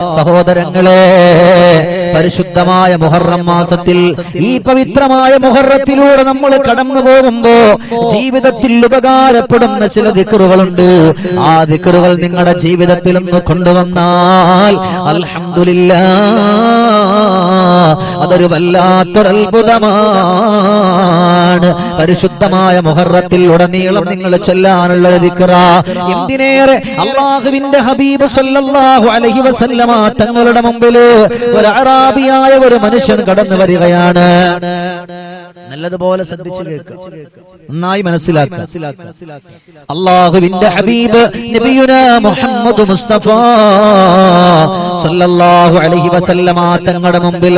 സഹോദരങ്ങളെ പരിശുദ്ധമായ മുഹറം മാസത്തിൽ ഈ പവിത്രമായ മുഹറത്തിലൂടെ നമ്മൾ കടന്നു പോകുമ്പോ ജീവിതത്തിൽ ഉപകാരപ്പെടുന്ന ചില ദിക്കറുകളുണ്ട് ആ ദിക്കറുകൾ നിങ്ങളുടെ ജീവിതത്തിൽ കൊണ്ടുവന്നാൽ അൽഹംദുലില്ല അതൊരു വല്ലാത്തൊരത്ഭുതമാണ്. പരിശുദ്ധമായ മുഹറത്തിൽ ഉടനീളം നിങ്ങൾ ചൊല്ലാനുള്ള ദിക്റ. എന്തിനേറെ അള്ളാഹുവിന്റെ ഹബീബ് സല്ലല്ലാഹു അലൈഹി വസല്ലമ തങ്ങളുടെ മുമ്പിൽ ഒരു അറാബിയായ ഒരു മനുഷ്യൻ കടന്നു വരികയാണ്. നല്ലതുപോലെ ശ്രദ്ധിച്ചു കേൾക്കുക. നന്നായി മനസ്സിലാക്കുക. അള്ളാഹുവിന്റെ ഹബീബ് മുഹമ്മദ് മുസ്തഫ സല്ലല്ലാഹു അലൈഹി വസല്ലമ തങ്ങളുടെ മുമ്പിൽ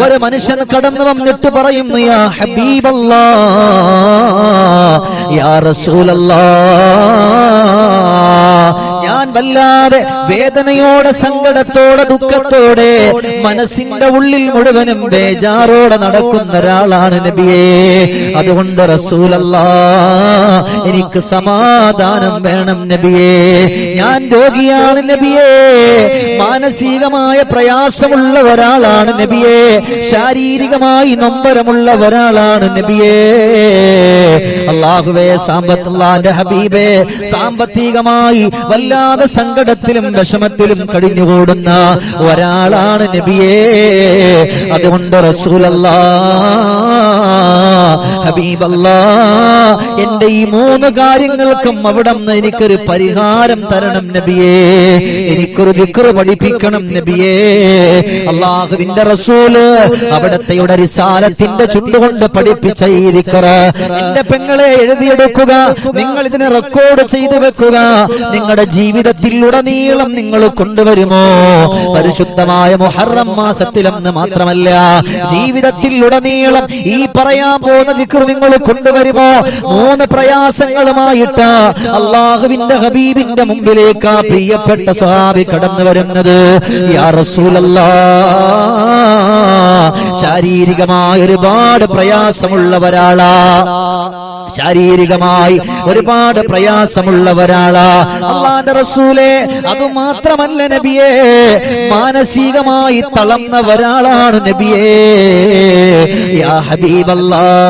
ഒരു മനുഷ്യൻ കടന്നു വന്നിട്ട് പറയുന്നു യാ ഹബീബല്ലാ യാ റസൂലല്ലാ ഞാൻ വല്ലാതെ വേദനയോടെ സങ്കടത്തോടെ ദുഃഖത്തോടെ മനസ്സിന്റെ ഉള്ളിൽ മുഴുവനും ബേജാറോടെ നടക്കുന്ന ഒരാളാണ് നബിയെ. അതുകൊണ്ട് റസൂലല്ല എനിക്ക് സമാധാനം വേണം നബിയെ. ഞാൻ രോഗിയാണ് നബിയെ. മാനസികമായ പ്രയാസമുള്ള ഒരാളാണ് നബിയെ. ശാരീരികമായി നൊമ്പരമുള്ള ഒരാളാണ് നബിയെ. അള്ളാഹുവേ സാമ്പത്തുള്ള ഹബീബേ സാമ്പത്തികമായി വല്ലാതെ സങ്കടത്തിലും വിഷമത്തിലും കഴിഞ്ഞുകൂടുന്ന ഒരാളാണ് നബിയേ. അതുകൊണ്ട് റസൂലല്ലാ ഹബീബല്ലാ എന്റെ ഈ മൂന്ന് കാര്യങ്ങൾക്കും അവിടെ എനിക്കൊരു പരിഹാരം തരണം നബിയേ. എനിക്കൊരു ദിക്റ് പഠിപ്പിക്കണം നബിയേ. അള്ളാഹുവിന്റെ റസൂൽ അവിടത്തെ റിസാലത്തിന്റെ ചുണ്ടുകൊണ്ട് പഠിപ്പിച്ച ഈ ദിക്റ്. എന്റെ പെങ്ങളെ എഴുതിയെടുക്കുക നിങ്ങൾ ഇതിനെ റെക്കോർഡ് ചെയ്തു വെക്കുക. നിങ്ങളുടെ ജീവിതത്തിൽ ഉടനീളം നിങ്ങൾ കൊണ്ടുവരുമോ? പരിശുദ്ധമായ മുഹറം മാസത്തിലെന്ന് മാത്രമല്ല ജീവിതത്തിൽ ഉടനീളം ഈ പറയാൻ പോകുന്ന ദിക്കർ നിങ്ങൾ കൊണ്ടുവരുമോ? മൂന്ന് പ്രയാസങ്ങളുമായിട്ട് അള്ളാഹുവിന്റെ ഹബീബിന്റെ മുമ്പിലേക്ക് പ്രിയപ്പെട്ട സ്വഹാബി കടന്നു വരുന്നത്. ശാരീരികമായ ഒരുപാട് പ്രയാസമുള്ളവരാളാ. ശാരീരികമായി ഒരുപാട് പ്രയാസമുള്ള ഒരാളാ അള്ളാന്റെ റസൂലെ അത് മാത്രമല്ല നബിയെ മാനസികമായി തളർന്ന നബിയേ നബിയെ. യാ ഹബീബല്ലാ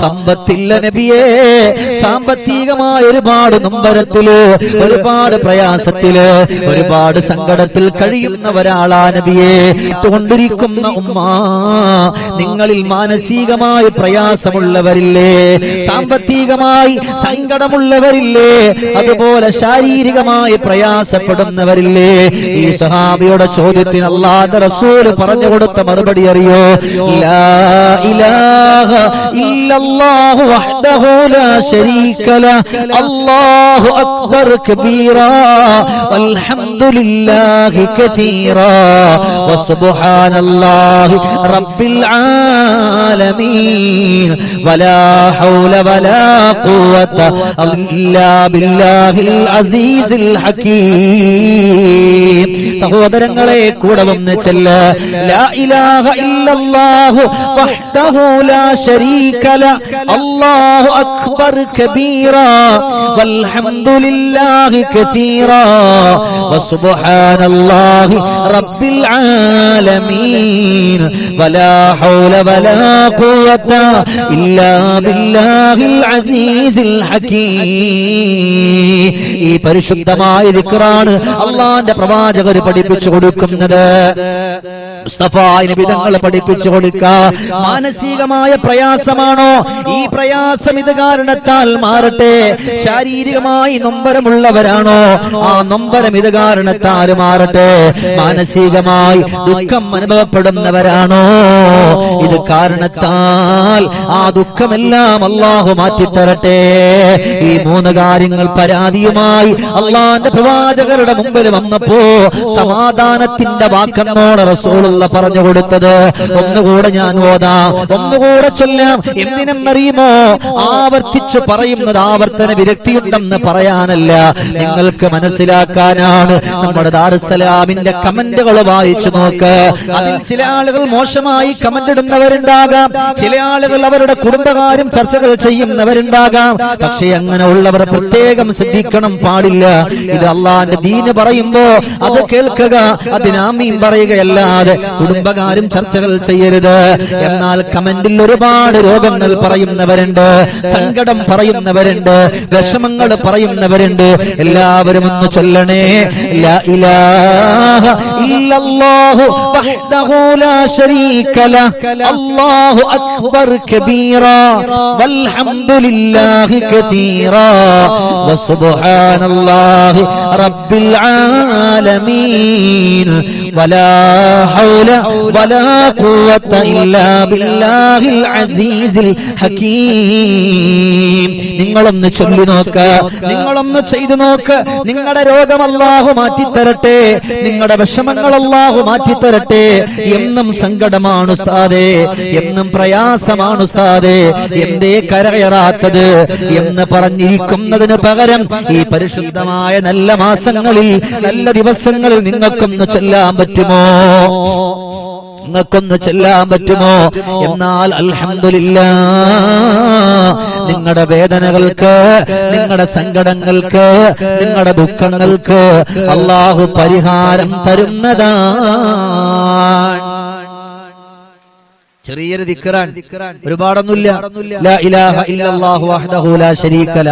സമ്പത്തില്ല നബിയെ സാമ്പത്തികമായ ഒരുപാട് നൊമ്പരത്തിൽ ഒരുപാട് പ്രയാസത്തിൽ ഒരുപാട് സങ്കടത്തിൽ കഴിയുന്ന ഒരാളാ നബിയെ. കൊണ്ടിരിക്കുന്ന ഉമ്മ നിങ്ങളിൽ മാനസികമായി പ്രയാസമുള്ളവരില്ലേ സാമ്പത്തികമായി സങ്കടമുള്ളവരില്ലേ അതുപോലെ ശാരീരികമായി പ്രയാസപ്പെടുന്നവരില്ലേ. ഈ സഹാബിയുടെ ചോദ്യത്തിന് അല്ലാതെ റസൂൽ പറഞ്ഞു കൊടുത്ത മറുപടി അറിയോ? ലാ وحده لا വഹ്ദഹു ലാ ശരീക ല അല്ലാഹു അക്ബർ لله كثيرا وسبحان വസുബ്ഹാനല്ലാഹി റബ്ബിൽ ആലമീൻ. വലാ ഹൗല വലാ ഖുവത إلا ബില്ലാഹിൽ അസീസിൽ ഹകീം സഹോദരങ്ങളെ കൂടെ വന്ന് ചെല്ല. ലാ ഇലാഹ ഇല്ലല്ലാഹു വഹ്ദഹു ലാ ശരീക ല അല്ലാഹു അക്ബർ കബീറാ വൽഹംദുലില്ലാഹി കതീറാ വസുബ്ഹാനല്ലാഹി റബ്ബിൽ ആലമീൻ വലാ ഹൗല വലാ ഖുവത ഇല്ലാ ബില്ലാഹിൽ അസീസിൽ ഹകീം ഈ പരിശുദ്ധമായ ദിക്കറാണ് അള്ളാന്റെ പ്രവാചകർ പഠിപ്പിച്ചു കൊടുക്കുന്നത്. പഠിപ്പിച്ചു കൊടുക്ക. മാനസികമായ പ്രയാസമാണോ? ഈ പ്രയാസം ഇത് കാരണത്താൽ മാറട്ടെ. ശാരീരികമായി നൊമ്പരമുള്ളവരാണോ? ആ നൊമ്പരം ഇത് കാരണത്താൽ മാറട്ടെ. മാനസികമായി ദുഃഖം അനുഭവപ്പെടുന്നവരാണോ? ഇത് കാരണത്താൽ ആ ദുഃഖമെല്ലാം അള്ളാഹു മാറ്റിത്തരട്ടെ. ഈ മൂന്ന് കാര്യങ്ങൾ പരാതിയുമായി അള്ളാന്റെ പ്രവാചകരുടെ മുമ്പിൽ വന്നപ്പോ സമാധാനത്തിന്റെ വാക്കെന്നോട് റസൂലുള്ള പറഞ്ഞു കൊടുത്തത്. ഒന്നുകൂടെ ഞാൻ ഓതാം ഒന്നുകൂടെ ചൊല്ലാം. എന്തിനെന്നറിയുമോ? ആവർത്തിച്ച് പറയുന്നത് ആവർത്തന വിരക്തിയുണ്ടെന്ന് പറയാനല്ല. നിങ്ങൾക്ക് മനസ്സിലാക്കാനാണ് നമ്മുടെ ദാറുസലാമിന്റെ കമന്റുകൾ വായിച്ചു നോക്ക്. അതിൽ ചില ആളുകൾ മോശമായി കമന്റ് ഇടുന്നവരുണ്ടാകാം. ചില ആളുകൾ അവരുടെ കുടുംബകാര്യം ചർച്ചകൾ ചെയ്യുന്നവരുണ്ടാകാം. പക്ഷെ അങ്ങനെ ഉള്ളവർ പ്രത്യേകം ശ്രദ്ധിക്കണം. പാടില്ല. ഇത് അള്ളാന്റെ ദീന് പറയുമ്പോ അത് കേൾക്കുക അതിനാമീം പറയുകയല്ലാതെ കുടുംബകാരും ചർച്ചകൾ ചെയ്യരുത്. എന്നാൽ കമന്റിൽ ഒരുപാട് രോഗങ്ങൾ പറയുന്നവരുണ്ട്. സങ്കടം പറയുന്നവരുണ്ട്. വിഷമങ്ങൾ പറയുന്നവരുണ്ട്. എല്ലാവരും ഒന്ന് ചൊല്ലണേ. ഇല്ലല്ലാഹു വഹ്ദഹു ലാ ശരീക ലഹ്. അല്ലാഹു അക്ബർ കബീറ. വൽഹംദുലില്ലാഹി കതീറാ. വസുബ്ഹാനല്ലാഹി റബ്ബിൽ ആലമീൻ. നിങ്ങളൊന്ന് ചൊല്ലി നോക്ക നിങ്ങളൊന്ന് ചെയ്തു നോക്ക്. നിങ്ങളുടെ രോഗം അല്ലാഹു മാറ്റിത്തരട്ടെ. നിങ്ങളുടെ വിഷമങ്ങൾ അല്ലാഹു മാറ്റിത്തരട്ടെ. എന്നും സങ്കടമാണ് ഉസ്താദേ. എന്നും പ്രയാസമാണ് ഉസ്താദേ. എന്തേ കരകയറാത്തത് എന്ന് പറഞ്ഞിരിക്കുന്നതിന് പകരം ഈ പരിശുദ്ധമായ നല്ല മാസങ്ങളിൽ നല്ല ദിവസങ്ങളിൽ നിങ്ങൾക്കൊന്ന് ചൊല്ലാൻ പറ്റുമോ? നിങ്ങൾക്കൊന്ന് ചെല്ലാൻ പറ്റുമോ? എന്നാൽ അൽഹമില്ല നിങ്ങളുടെ വേദനകൾക്ക് നിങ്ങളുടെ സങ്കടങ്ങൾക്ക് നിങ്ങളുടെ ദുഃഖങ്ങൾക്ക് അള്ളാഹു പരിഹാരം തരുന്നതാണ്. ചെറിയൊരു ദിക്കറാൻ. ഒരുപാടൊന്നുമില്ല.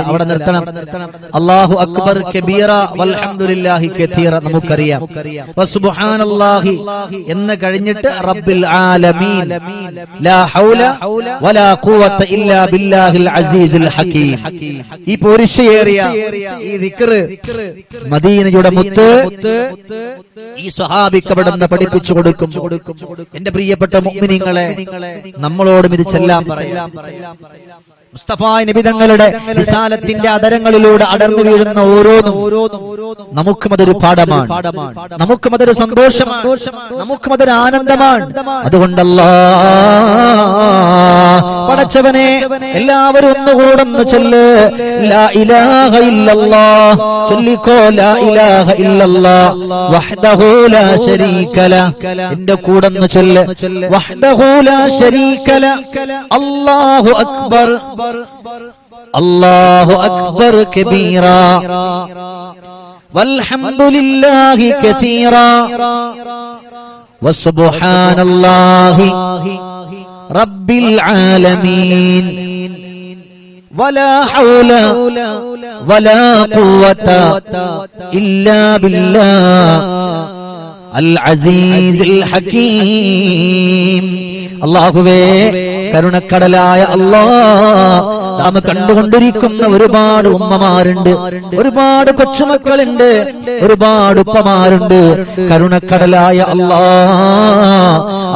അവിടെ നിർത്തണം. അള്ളാഹു അക്ബർ കബീറ. വൽഹംദുലില്ലാഹി നമുക്കറിയാം. വസുബ്ഹാനല്ലാഹി എന്ന് കഴിഞ്ഞിട്ട് റബ്ബിൽ ആലമീൻ. ലാ ഹൗല വലാ ഖുവത ഇല്ലാ ബില്ലാഹിൽ അസീസിൽ ഹകീം ഈ പോരിശയേറിയ ഈ മദീനയുടെ മുത്ത് ഈ സ്വഹാബിക്ക് അവിടെ പഠിപ്പിച്ചു കൊടുക്കും എന്റെ പ്രിയപ്പെട്ട മുഅ്മിനീങ്ങളെ നമ്മളോടും ഇത് ചെല്ലാൻ പറയാം. മുസ്തഫ നബി തങ്ങളുടെ വിശാലത്തിന്റെ അതരങ്ങളിലൂടെ അടർന്നു വീഴുന്ന ഓരോന്നും നമുക്കും അതൊരു പാഠമാണ്. നമുക്കും അതൊരു സന്തോഷമാണ്. നമുക്കും അതൊരു ആനന്ദമാണ്. അതുകൊണ്ടല്ല പടച്ചവനെ എല്ലാവരും ഒന്നുകൂടൊന്ന് ചൊല്ല്. ലാ ഇലാഹ ഇല്ലല്ലാഹ്. ചൊല്ലിക്കോ ലാ ഇലാഹ ഇല്ലല്ലാഹ്. വഹ്ദഹു ലാ ശരീക ലഹ് എന്റെ കൂടൊന്ന് ചൊല്ല്. വഹ്ദഹു ലാ ശരീക ല. അല്ലാഹു അക്ബർ. അല്ലാഹു അക്ബർ കബീറാ والحمد لله كثيرا وسبحان الله رب العالمين ولا حول ولا قوة إلا بالله العزيز الحكيم അള്ളാഹുവേ കരുണക്കടലായ അല്ലാ നാം കണ്ടുകൊണ്ടിരിക്കുന്ന ഒരുപാട് ഉമ്മമാരുണ്ട് ഒരുപാട് കൊച്ചുമക്കളുണ്ട് ഒരുപാട് ഉപ്പമാരുണ്ട്. കരുണക്കടലായ അല്ലാ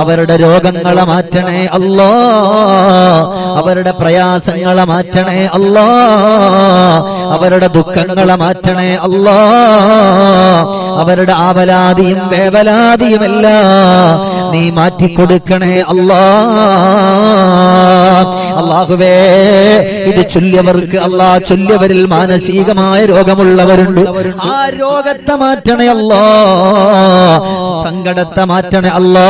അവരുടെ രോഗങ്ങളെ മാറ്റണേ അല്ലാ അവരുടെ പ്രയാസങ്ങളെ മാറ്റണേ അല്ലാ അവരുടെ ദുഃഖങ്ങളെ മാറ്റണേ അല്ലാ അവരുടെ ആവലാതിയും വേവലാതിയും എല്ലാം നീ മാറ്റിക്കൊടുക്കണേ അല്ലാ അള്ളാഹുവേ ഇത് ചൊല്ലിയവർക്ക് അല്ലാ ചൊല്ലിയവരിൽ മാനസികമായ രോഗമുള്ളവരുണ്ട്. ആ രോഗത്തെ മാറ്റണേ അല്ലാ സങ്കടത്തെ മാറ്റണേ അല്ലാ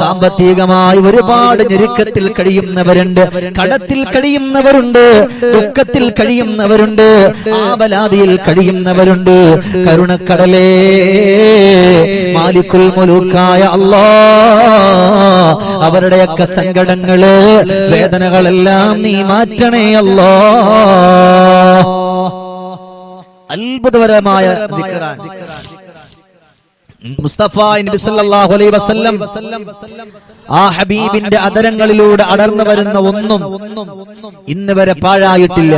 സാമ്പത്തികമായി ഒരുപാട് ഞെരുക്കത്തിൽ കഴിയുന്നവരുണ്ട്. കടത്തിൽ കഴിയുന്നവരുണ്ട്. ദുഃഖത്തിൽ കഴിയുന്നവരുണ്ട്. ആബലാദിയിൽ കഴിയുന്നവരുണ്ട്. കരുണക്കടലേ. മാലിക്കുൽ മുലൂക്കായ അള്ളാ. അവരുടെയൊക്കെ സങ്കടങ്ങൾ വേദനകളെല്ലാം നീ മാറ്റണേ അല്ലോ അത്ഭുതപരമായ ദിക്റാണ്. മുസ്തഫ നബി സല്ലല്ലാഹു അലൈഹി വസല്ലം ആ ഹബീബിന്റെ അതരങ്ങളിലൂടെ അടർന്നു വരുന്ന ഒന്നും ഇന്ന് വരെ പാഴായിട്ടില്ല.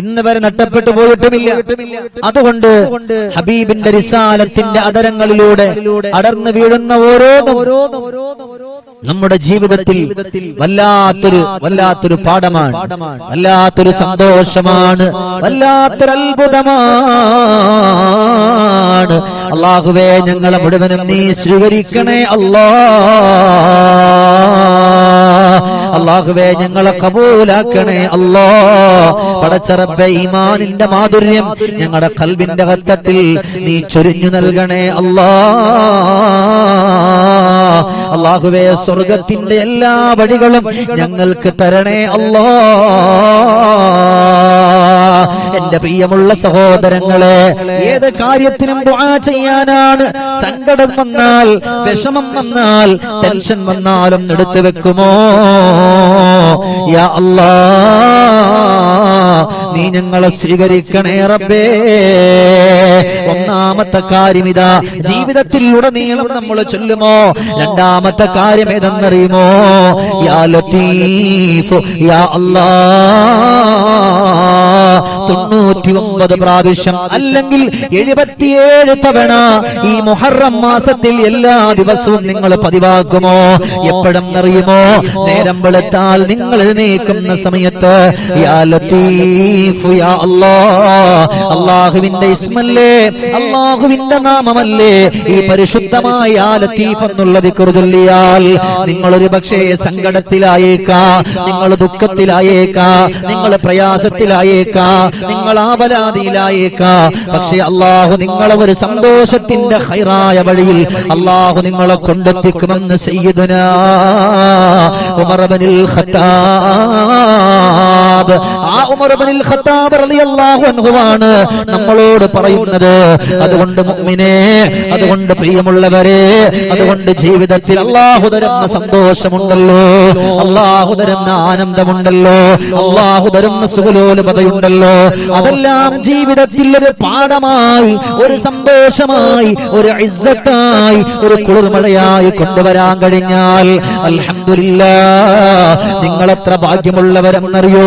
ഇന്ന് വരെ നഷ്ടപ്പെട്ടു പോയിട്ടുമില്ല. അതുകൊണ്ട് ഹബീബിന്റെ റിസാലത്തിന്റെ അതരങ്ങളിലൂടെ അടർന്നു വീഴുന്ന ഓരോന്നും നമ്മുടെ ജീവിതത്തിൽ വല്ലാത്തൊരു വല്ലാത്തൊരു പാഠമാണ്. വല്ലാത്തൊരു സന്തോഷമാണ്. വല്ലാത്തൊരു അത്ഭുതമാണ് അള്ളാഹുവേ ഞങ്ങളെ മുഴുവനും നീ സ്വീകരിക്കണേ അല്ലാ. അള്ളാഹുവേ ഞങ്ങളെ കബൂലാക്കണേ അല്ലോ. പടച്ചറബെ ഈമാനിന്റെ മാധുര്യം ഞങ്ങളുടെ കൽബിന്റെ കത്തട്ടിൽ നീ ചൊരിഞ്ഞു നൽകണേ അല്ലാ. അള്ളാഹുവേ സ്വർഗത്തിന്റെ എല്ലാ വഴികളും ഞങ്ങൾക്ക് തരണേ അല്ലാ. എന്റെ പ്രിയമുള്ള സഹോദരങ്ങളെ ഏത് കാര്യത്തിനും ദുആ ചെയ്യാനാണ് സങ്കടം വന്നാൽ വിഷമം വന്നാൽ ടെൻഷൻ വന്നാലും എടുത്തു വെക്കുമോ? യാ അല്ലാ നീ ഞങ്ങളെ സ്വീകരിക്കണേ റബ്ബേ. ഒന്നാമത്തെ കാര്യം ഇതാ ജീവിതത്തിൽ ഉടനീളം നമ്മൾ ചൊല്ലുമോ? രണ്ടാമത്തെ കാര്യം ഏതെന്നറിയുമോ? യാ ലത്തീഫ് യാ അല്ലാ. തൊണ്ണൂറ്റി ഒമ്പത് പ്രാവശ്യം അല്ലെങ്കിൽ എഴുപത്തിയേഴ് തവണ ഈ മുഹറം മാസത്തിൽ എല്ലാ ദിവസവും നിങ്ങൾ പതിവാക്കുമോ? എപ്പോഴും അറിയുമോ നേരം വെളുത്താൽ നിങ്ങൾ എഴുന്നേക്കുന്ന സമയത്ത് അള്ളാഹുവിന്റെ ഇസ്മല്ലേ അള്ളാഹുവിന്റെ നാമമല്ലേ ഈ പരിശുദ്ധമായ യാ ലത്തീഫ് എന്നുള്ളത് കുറുചൊല്ലിയാൽ നിങ്ങളൊരു പക്ഷേ സങ്കടത്തിലായേക്കാ നിങ്ങൾ ദുഃഖത്തിലായേക്കാ നിങ്ങൾ പ്രയാസത്തിലായേക്കാ നിങ്ങൾ ആപലാതിയിലായേക്കാ പക്ഷേ അള്ളാഹു നിങ്ങളെ ഒരു സന്തോഷത്തിന്റെ ഹൈറായ വഴിയിൽ അള്ളാഹു നിങ്ങളെ കൊണ്ടെത്തിക്കുമെന്ന് സയ്യിദുന ഉമർബനിൽ ഖത്താബ്. ആ ഇബ്നുൽ ഖത്താബ് റളിയല്ലാഹു അൻഹു ആണ് നമ്മളോട് പറയുന്നത്. അതുകൊണ്ട് മുഅ്മിനേ അതുകൊണ്ട് പ്രിയമുള്ളവരെ അതുകൊണ്ട് ജീവിതത്തിൽ അള്ളാഹു തരുന്ന സന്തോഷമുണ്ടല്ലോ. അള്ളാഹു തരുന്ന ആനന്ദമുണ്ടല്ലോ. അള്ളാഹു തരുന്ന സുഖലോലുപതയുണ്ടല്ലോ. അതെല്ലാം ജീവിതത്തിൽ ഒരു പാഠമായി ഒരു സന്തോഷമായി ഒരു ഇസ്സത്തായി ഒരു കുളിർമഴയായി കൊണ്ടുവരാൻ കഴിഞ്ഞാൽ അൽഹംദുലില്ലാ നിങ്ങൾ എത്ര ഭാഗ്യമുള്ളവരെന്നറിയോ?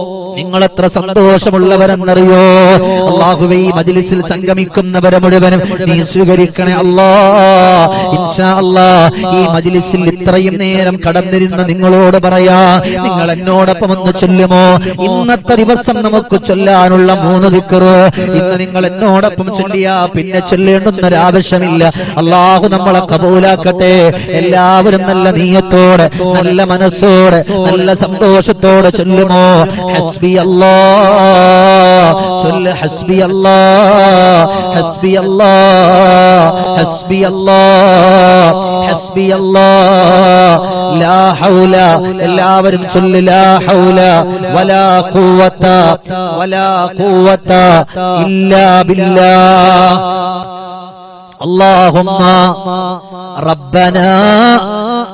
നിങ്ങൾ എത്ര സന്തോഷമുള്ളവരെന്നറിയോ? അള്ളാഹുവെ ഈ മജ്ലിസിൽ സംഗമിക്കുന്നവരെ മുഴുവനും നീ സ്വീകരിക്കണേ അല്ലാ. ഇൻഷാ ഈ മജിലിസിൽ ഇത്രയും നേരം കടന്നിരുന്ന നിങ്ങളോട് പറയാ നിങ്ങൾ എന്നോടൊപ്പം ഒന്ന് ചൊല്ലുമോ? ഇന്നത്തെ ദിവസം നമുക്ക് ചൊല്ലാനുള്ള മൂന്ന് ദിക്കറ് ഇന്ന് നിങ്ങൾ എന്നോടൊപ്പം ചൊല്ലിയാ പിന്നെ ചൊല്ലേണ്ടുന്നൊരാവശ്യമില്ല അള്ളാഹു നമ്മളെ കബൂലാക്കട്ടെ. എല്ലാവരും നല്ല നീയത്തോടെ നല്ല മനസ്സോടെ നല്ല സന്തോഷത്തോടെ ചൊല്ലുമോ? ഹസ്ബി അല്ലാ ചൊല്ല് ഹസ്ബി അല്ലാ ഹസ്ബി അല്ലാ ഹസ്ബി അല്ലാ ഹസ്ബി അല്ലാ ലാ ഹൗല എല്ലാവരും ചൊല്ല് ലാ ഹൗല വലാ ഖുവത വലാ ഖുവത ഇല്ലാ ബില്ലാഹ് اللهم ربنا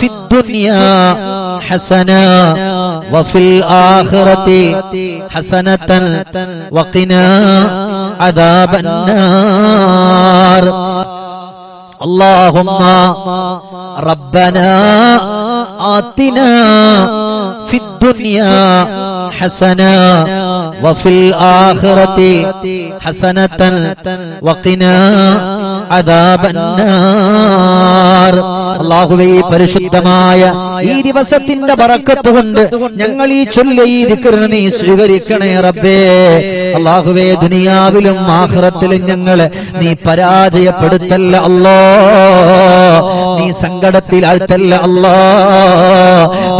في الدنيا حسنة وفي الآخرة حسنة وقنا عذاب النار. اللهم ربنا آتنا في الدنيا حسنة وفي الآخرة حسنة وقنا عذاب النار. അള്ളാഹുവേ പരിശുദ്ധമായ ഈ ദിവസത്തിന്റെ പറക്കത്തുകൊണ്ട് ഞങ്ങൾ ഈ ചൊല്ല ഈ ദിക്കറിന് നീ സ്വീകരിക്കണേ റബ്ബേ. അള്ളാഹുവേ ദുനിയാവിലും ആഹ്റത്തിലും ഞങ്ങളെ നീ പരാജയപ്പെടുത്തല്ല അല്ലോ നീ സങ്കടത്തിൽ ആഴ്ത്തല്ല അല്ലാ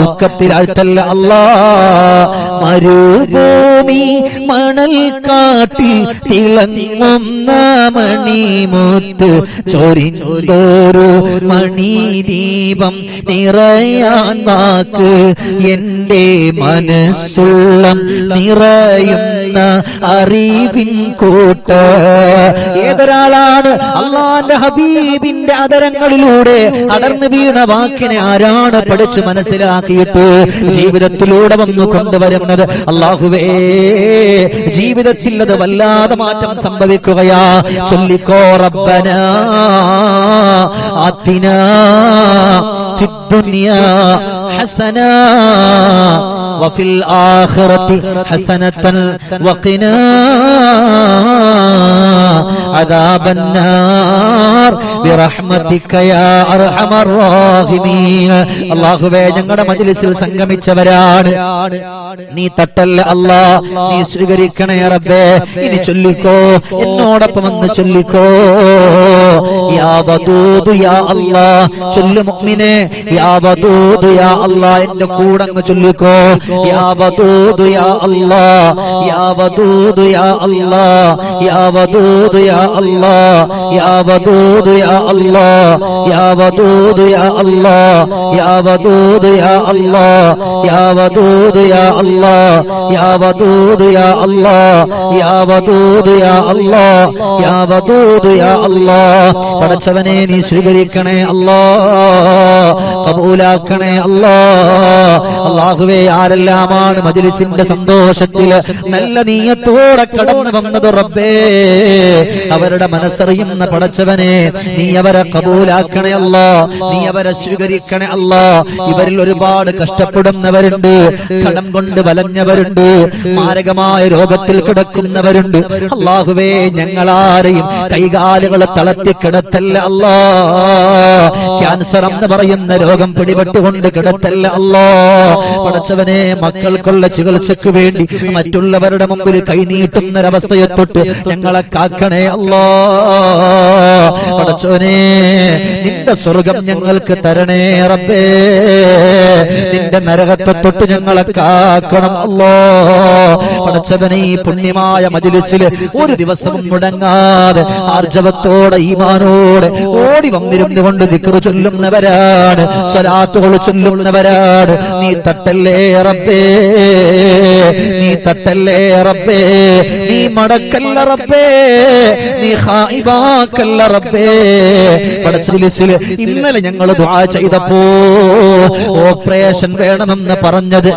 ദുഃഖത്തിൽ ആഴ്ത്തല്ല അല്ലാ മരുഭൂമി മണൽ കാട്ടിൽ തിളങ്ങുന്ന മണിമുത്ത് മണി ദീപം നിറയാൻ വാക്ക് എന്റെ മനസ്സുള്ളം നിറയുന്ന അറിവിൻ കൂട്ട്. ഏതൊരാളാണ് അള്ളാന്റെ ഹബീബിന്റെ അതരങ്ങളിലൂടെ അടർന്നു വീണ വാക്കിനെ ആരാണ് പഠിച്ചു മനസ്സിലാക്കിയിട്ട് ജീവിതത്തിലൂടെ വന്നു കൊണ്ടുവരുന്നത്? അള്ളാഹുവേ ജീവിതത്തിൽ അത് വല്ലാതെ മാറ്റം സംഭവിക്കുകയാ. ചൊല്ലിക്കോ റബ്ബന ആത്തിന في الدنيا حسنة وفي الآخرة حسنة وقنا عذاب النار. അള്ളാഹുവേ ഞങ്ങളുടെ മജിലിസിൽ സംഗമിച്ചവരാണ്. നീ തട്ടല്ല അല്ലാ നീ സ്വീകരിക്കണേ റബ്ബേ. ഇനി ചൊല്ലിക്കോ എന്നോടൊപ്പം വന്ന് ചൊല്ലിക്കോ. യാ യാ ചൊല്ലു യാ യാ കൂടെ അങ്ങ് ചൊല്ലിക്കോ. യാ യാ അല്ലാ യാ യാ യാ യാ യാ يا الله يا ودود يا യാ يا ودود يا الله يا യാ يا الله يا ودود يا الله يا പടച്ചവനെ നീ സ്വീകരിക്കണേ അല്ലാ കബൂലാക്കണേ അല്ലാ അള്ളാഹുവേ ആരെല്ലാമാണ് മജിലിസിന്റെ സന്തോഷത്തിൽ നല്ല നീയത്തോടെ കടന്നു വന്നത് റബ്ബേ അവരുടെ മനസ്സറിയുന്ന പടച്ചവനെ നീ അവരെ കബൂലാക്കണേ അല്ല. നീ അവരെ സ്വീകരിക്കണേ അല്ല. ഇവരിൽ ഒരുപാട് കഷ്ടപ്പെടുന്നവരുണ്ട്. കടം കൊണ്ട് വലഞ്ഞവരുണ്ട്. മാരകമായ രോഗത്തിൽ കിടക്കുന്നവരുണ്ട്. അള്ളാഹുവേ ഞങ്ങളാരെയും കൈകാലുകളെ തളർത്തി കിടത്തല്ല അല്ല. ക്യാൻസർ എന്ന് പറയുന്ന രോഗം പിടിപെട്ടുകൊണ്ട് കിടത്തല്ല അല്ല. പടച്ചവനെ മക്കൾക്കുള്ള ചികിത്സയ്ക്ക് വേണ്ടി മറ്റുള്ളവരുടെ മുമ്പിൽ കൈനീട്ടുന്നൊരവസ്ഥയെ തൊട്ട് ഞങ്ങളെ കാക്കണേ അല്ലാ. പടച്ചവനെ നിന്റെ സ്വർഗം ഞങ്ങൾക്ക് തരണേ റബ്ബേ. നിന്റെ നരകത്തെ തൊട്ട് ഞങ്ങളെ കാക്കണം അല്ലോ. പടച്ചവനെ ഈ പുണ്യമായ മജിലിസിൽ ഒരു ദിവസം മുടങ്ങാതെ ആർജവത്തോടെ ഈമാനോടെ ഓടി വന്നിരുന്നു കൊണ്ട് ദിക്റ് ചൊല്ലുന്നവരാണ് സ്വലാത്തുകൾ ചൊല്ലുന്നവരാണ്. നീ തട്ടല്ലേ റബ്ബേ നീ തട്ടല്ലേ റബ്ബേ നീ മടക്കല്ല റബ്ബേ നീ ഹായിബാക്കല്ല റബ്ബേ. ഇന്നലെ ഞങ്ങൾ ദുആ ചെയ്തപ്പോ ഓപ്പറേഷൻ വേണമെന്ന് പറഞ്ഞത്.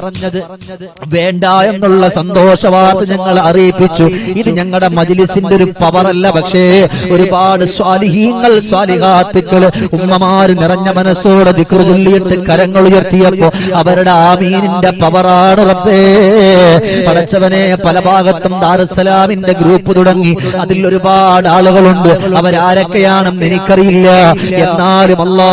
വേണ്ട എന്നുള്ള സന്തോഷവാർത്ത ഞങ്ങൾ അറിയിപ്പിച്ചു. ഇത് ഞങ്ങളുടെ മജിലിസിന്റെ ഒരു പവറല്ല പക്ഷേ ഒരുപാട് സ്വാലിഹീങ്ങൾ സ്വാലിഹാത്തുക്കൾ ഉമ്മമാര് നിറഞ്ഞ മനസ്സോടെ ദിക്റ് കരങ്ങൾ ഉയർത്തിയപ്പോ അവരുടെ ആമീനിന്റെ പവറാണ് റബ്ബേ. പടച്ചവനെ പല ഭാഗത്തും ദാറുസലാമിന്റെ ഗ്രൂപ്പ് തുടങ്ങി. അതിൽ ഒരുപാട് ആളുകളുണ്ട്. അവരാരൊക്കെയാണെന്ന് എനിക്കറിയില്ല. എന്നാലും അല്ലാ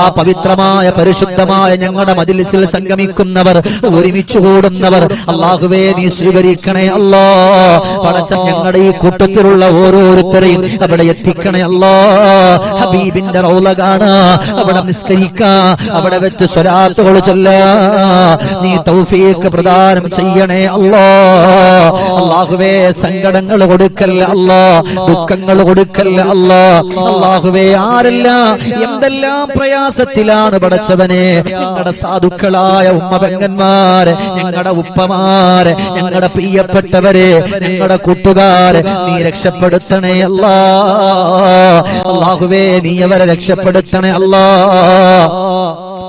ആ പവിത്രമായ പരിശുദ്ധമായ ഞങ്ങളുടെ മജിലിസിൽ സംഗമിക്കുന്നവർ ഒരുമിച്ച് കൂടുന്നവർ അള്ളാഹുവേ നീ സ്വീകരിക്കണേ അല്ലോ. പടച്ച ഞങ്ങളുടെ ഈ കൂട്ടത്തിലുള്ള ഓരോരുത്തരെയും അവിടെ എത്തിക്കണേ അല്ലോ. ഹബീബിന്റെ റൗല കാണാ അവിടെ നിസ്കരിക്ക അവിടെ വെച്ച് സ്വരാത്തുകൾ ചൊല്ല. നീ തൗഫീക്ക് പ്രദാനം ചെയ്യണേ അല്ലോ. അള്ളാഹുവേ സങ്കടങ്ങൾ കൊടുക്കല്ല അല്ലോ ദുഃഖങ്ങൾ കൊടുക്കല്ല അല്ലോ. അള്ളാഹുവേ ആരെല്ലാം എന്തെല്ലാം പ്രയാസത്തിലാണ് പടച്ചവനെ. ഞങ്ങളുടെ സാധുക്കളായ ഉമ്മപെങ്ങന്മാര് ഞങ്ങളുടെ ഉപ്പമാര് ഞങ്ങളുടെ പ്രിയപ്പെട്ടവരെ ഞങ്ങളുടെ കൂട്ടുകാര് നീ രക്ഷപ്പെടുത്തണേ അല്ലാ. അള്ളാഹുവേ നീ അവരെ രക്ഷപ്പെടുത്തണേ അല്ലാ.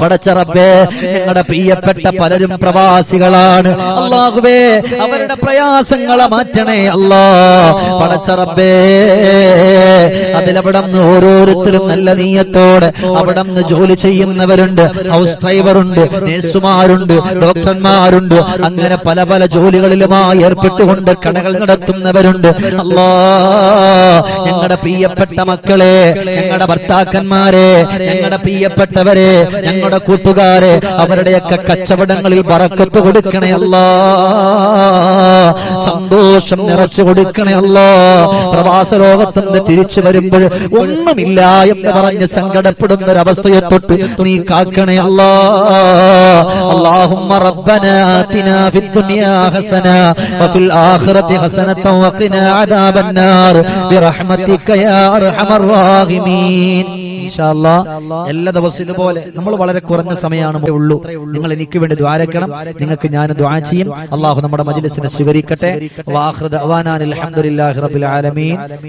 പടച്ചറബേ ഞങ്ങളുടെ പ്രിയപ്പെട്ട പലരും പ്രവാസികളാണ്. അള്ളാഹുബേ അവരുടെ പ്രയാസങ്ങളെ മാറ്റണേ അല്ലാ. പടച്ചറബേ അതിലവിടെ ഓരോരുത്തരും നല്ല നീയത്തോടെ അവിടെ നിന്ന് ജോലി ചെയ്യുന്നവരുണ്ട് ഹൗസ് ഡ്രൈവറുണ്ട് നഴ്സുമാരുണ്ട് ഡോക്ടർമാരുണ്ട്. അങ്ങനെ പല പല ജോലികളിലുമായി ഏർപ്പെട്ടുകൊണ്ട് കടകൾ നടത്തുന്നവരുണ്ട്. അല്ലാ ഞങ്ങളുടെ പ്രിയപ്പെട്ട മക്കളെ ഞങ്ങളുടെ ഭർത്താക്കന്മാരെ ഞങ്ങളുടെ പ്രിയപ്പെട്ടവരെ ഞങ്ങളുടെ കൂട്ടുകാരെ അവരുടെയൊക്കെ കച്ചവടങ്ങളിൽ ബറക്കത്ത് കൊടുക്കണേ അല്ലാ സന്തോഷം നിറച്ചു കൊടുക്കണേ അല്ലാ പ്രവാസ ലോകത്തുനിന്ന് തിരിച്ചു വരുമ്പോൾ ഒന്നുമില്ല എന്ന് പറഞ്ഞ് സങ്കടപ്പെടുന്ന ഒരവസ്ഥയെ തൊട്ട് നീ കാക്കണേ അല്ലാ اللهم ربنا آتنا في الدنيا حسنة وفي الآخرة حسنة وقنا عذاب النار برحمتك يا أرحم الراحمين ഇൻഷാ അല്ലാ, എല്ലാ ദിവസവും ഇതുപോലെ നമ്മൾ വളരെ കുറഞ്ഞ സമയമാണ് ഉള്ളൂ. നിങ്ങൾ എനിക്ക് വേണ്ടി ദ്വാരക്കണം നിങ്ങൾക്ക് ഞാൻ ദ്വാ ചെയ്യും. അള്ളാഹു നമ്മുടെ മജ്ലിസിനെ സ്വീകരിക്കട്ടെ.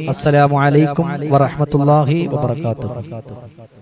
അസ്സലാമു അലൈക്കും വറഹ്മത്തുള്ളാഹി വബറകാതുഹു.